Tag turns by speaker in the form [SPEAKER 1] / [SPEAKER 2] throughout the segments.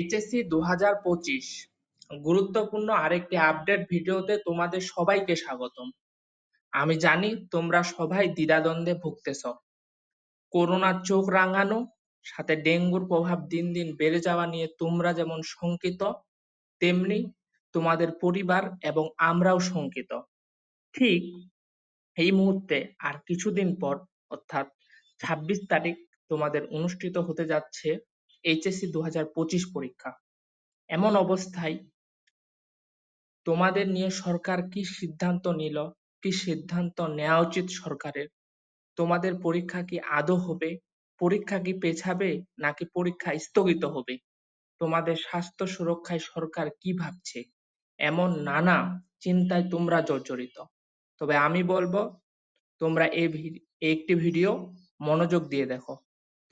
[SPEAKER 1] HSC দু হাজার পঁচিশ। গুরুত্বপূর্ণ আরেকটি আপডেট ভিডিওতে তোমাদের সবাইকে স্বাগতম। আমি জানি তোমরা সবাই দ্বিধাদ্বন্দ্বে ভুগতেছ। করোনার চোখ রাঙানো, সাথে ডেঙ্গুর প্রভাব দিন দিন বেড়ে যাওয়া নিয়ে তোমরা যেমন শঙ্কিত, তেমনি তোমাদের পরিবার এবং আমরাও শঙ্কিত। ঠিক এই মুহূর্তে আর কিছুদিন পর, অর্থাৎ ছাব্বিশ তারিখ তোমাদের অনুষ্ঠিত হতে যাচ্ছে এইচএসসি দু হাজার পঁচিশ পরীক্ষা। এমন অবস্থায় তোমাদের নিয়ে সরকার কি সিদ্ধান্ত নিল, কি সিদ্ধান্ত নেওয়া উচিত সরকারের? তোমাদের পরীক্ষা কি আদৌ হবে? পরীক্ষা কি পেছাবে নাকি পরীক্ষা স্থগিত হবে? তোমাদের স্বাস্থ্য সুরক্ষায় সরকার কি ভাবছে? এমন নানা চিন্তায় তোমরা জর্জরিত। তবে আমি বলব, তোমরা এই একটি ভিডিও মনোযোগ দিয়ে দেখো।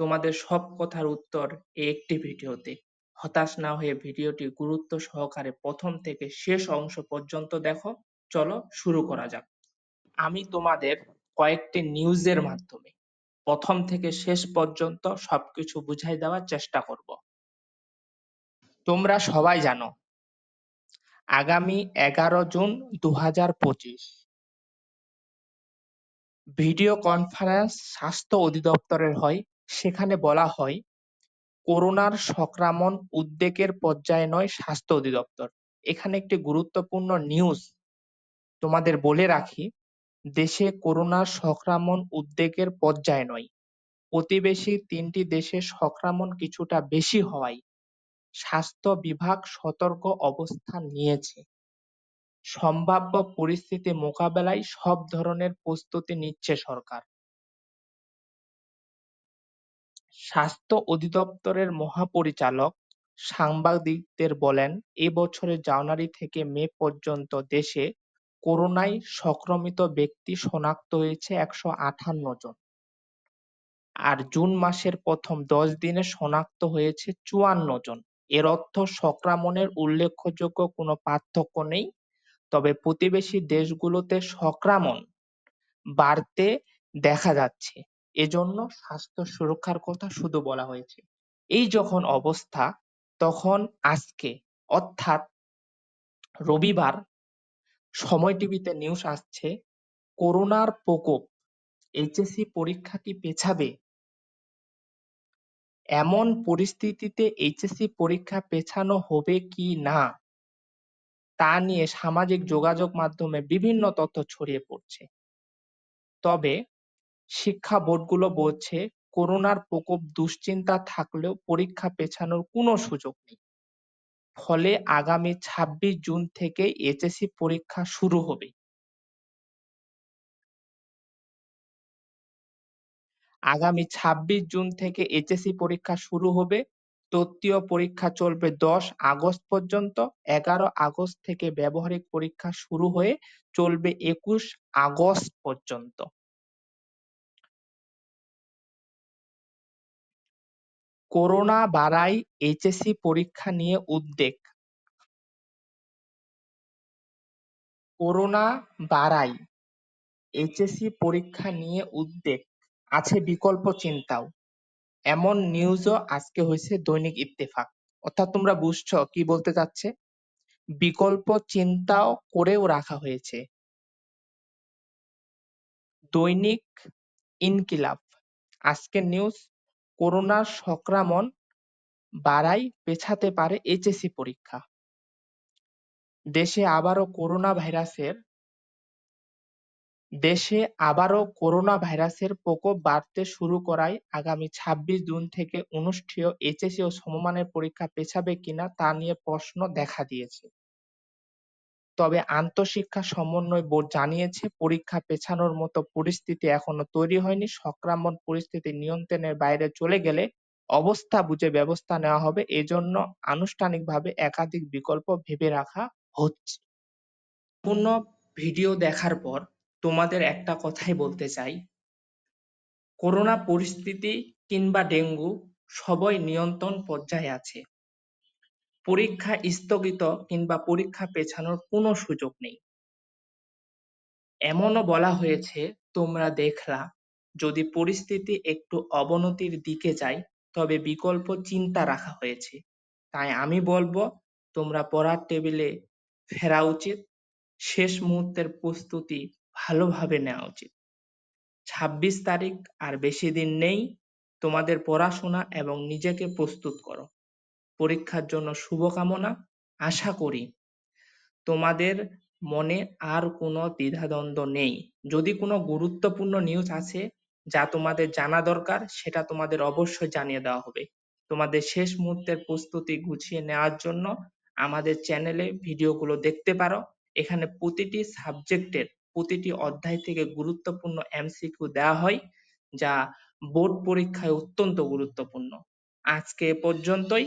[SPEAKER 1] তোমাদের সব কথার উত্তর এই একটি ভিডিওতে। হতাশ না হয়ে ভিডিওটি গুরুত্ব সহকারে প্রথম থেকে শেষ অংশ পর্যন্ত দেখো। চলো শুরু করা যাক। আমি তোমাদের কয়েকটি নিউজের মাধ্যমে প্রথম থেকে শেষ পর্যন্ত সবকিছু বুঝাই দেওয়ার চেষ্টা করব। তোমরা সবাই জানো, আগামী এগারো জুন দু হাজার পঁচিশ ভিডিও কনফারেন্স স্বাস্থ্য অধিদপ্তরের হয়। সেখানে বলা হয়, করোনার সংক্রমণ উদ্বেগের পর্যায়ে নয়, স্বাস্থ্য অধিদপ্তর। এখানে একটি গুরুত্বপূর্ণ নিউজ তোমাদের বলে রাখি, দেশে করোনার সংক্রমণ উদ্বেগের পর্যায়ে নয়। প্রতিবেশী তিনটি দেশে সংক্রমণ কিছুটা বেশি হওয়ায় স্বাস্থ্য বিভাগ সতর্ক অবস্থান নিয়েছে। সম্ভাব্য পরিস্থিতি মোকাবেলায় সব ধরনের প্রস্তুতি নিচ্ছে সরকার। স্বাস্থ্য অধিদপ্তরের মহাপরিচালক সাংবাদিকদের বলেন, এ বছরের জানুয়ারি থেকে মে পর্যন্ত দেশে করোনায় সংক্রমিত ব্যক্তি শনাক্ত হয়েছে একশো আটান্ন জন। আর জুন মাসের প্রথম দশ দিনে শনাক্ত হয়েছে চুয়ান্ন জন। এর অর্থ সংক্রমণের উল্লেখযোগ্য কোনো পার্থক্য নেই। তবে প্রতিবেশী দেশগুলোতে সংক্রমণ বাড়তে দেখা যাচ্ছে। এজন্য স্বাস্থ্য সুরক্ষার কথা শুধু বলা হয়েছে। এই যখন অবস্থা, তখন আজকে, অর্থাৎ রবিবার, সময় টিভিতে নিউজ আসছে, করোনার প্রকোপ এইচএসসি পরীক্ষা কি পেছাবে। এমন পরিস্থিতিতে এইচএসসি পরীক্ষা পেছানো হবে কি না, তা নিয়ে সামাজিক যোগাযোগ মাধ্যমে বিভিন্ন তথ্য ছড়িয়ে পড়ছে। তবে শিক্ষা বোর্ডগুলো বলছে, করোনার প্রকোপ দুশ্চিন্তা থাকলেও পরীক্ষা পেছানোর কোনো সুযোগ নেই। ফলে আগামী ছাব্বিশ জুন থেকে এইচএসসি পরীক্ষা শুরু হবে। আগামী ছাব্বিশ জুন থেকে এইচএসসি পরীক্ষা শুরু হবে। তৃতীয় পরীক্ষা চলবে দশ আগস্ট পর্যন্ত। এগারো আগস্ট থেকে ব্যবহারিক পরীক্ষা শুরু হয়ে চলবে একুশ আগস্ট পর্যন্ত। করোনা বাড়ায় এইচএসসি পরীক্ষা নিয়ে উদ্বেগ। করোনা বাড়ায় এইচএসসি পরীক্ষা নিয়ে উদ্বেগ। আছে বিকল্প চিন্তাও। এমন নিউজও আজকে হয়েছে দৈনিক ইত্তেফাক। অর্থাৎ তোমরা বুঝছ কি বলতে চাচ্ছে? বিকল্প চিন্তাও করেও রাখা হয়েছে। দৈনিক ইনকিলাব। আজকের নিউজ করোনার সংক্রমণ বাড়াই পেছাতে পারে এইচএসসি পরীক্ষা। দেশে আবারও করোনা ভাইরাসের, দেশে আবারও করোনা ভাইরাসের প্রকোপ বাড়তে শুরু করায় আগামী ছাব্বিশ জুন থেকে অনুষ্ঠেয় এইচএসসি ও সমমানের পরীক্ষা পেছাবে কিনা তা নিয়ে প্রশ্ন দেখা দিয়েছে। তবে আন্তঃশিক্ষা সমন্বয় বোর্ড জানিয়েছে, পরীক্ষা পেছানোর মতো পরিস্থিতি এখনও তৈরি হয়নি। সংক্রমণ পরিস্থিতি নিয়ন্ত্রণের বাইরে চলে গেলে অবস্থা বুঝে ব্যবস্থা নেওয়া হবে। এজন্য আনুষ্ঠানিকভাবে একাধিক বিকল্প ভেবে রাখা হচ্ছে। পূর্ণ ভিডিও দেখার পর তোমাদের একটা কথাই বলতে চাই। করোনা পরিস্থিতি কিংবা ডেঙ্গু সবই নিয়ন্ত্রণ পর্যায়ে আছে। পরীক্ষা স্থগিত কিংবা পরীক্ষা পেছানোর কোনো সুযোগ নেই। এমনও বলা হয়েছে, তোমরা দেখলা, যদি পরিস্থিতি একটু অবনতির দিকে যায়, তবে বিকল্প চিন্তা রাখা হয়েছে। তাই আমি বলব, তোমরা পড়ার টেবিলে ফেরা উচিত। শেষ মুহূর্তের প্রস্তুতি ভালোভাবে নেওয়া উচিত। ছাব্বিশ তারিখ আর বেশি দিন নেই। তোমাদের পড়াশোনা এবং নিজেকে প্রস্তুত করো। পরীক্ষার জন্য শুভকামনা আশা করি। তোমাদের মনে আর কোনো দ্বিধাদ্বন্দ্ব নেই। যদি কোনো গুরুত্বপূর্ণ নিউজ আছে যা তোমাদের জানা দরকার, সেটা তোমাদের অবশ্যই জানিয়ে দেওয়া হবে। তোমাদের শেষ মুহূর্তের প্রস্তুতি গুছিয়ে নেওয়ার জন্য আমাদের চ্যানেলে ভিডিওগুলো দেখতে পারো। এখানে প্রতিটি সাবজেক্টের প্রতিটি অধ্যায় থেকে গুরুত্বপূর্ণ এমসিকিউ দেওয়া হয়, যা বোর্ড পরীক্ষায় অত্যন্ত গুরুত্বপূর্ণ। আজকে এ পর্যন্তই।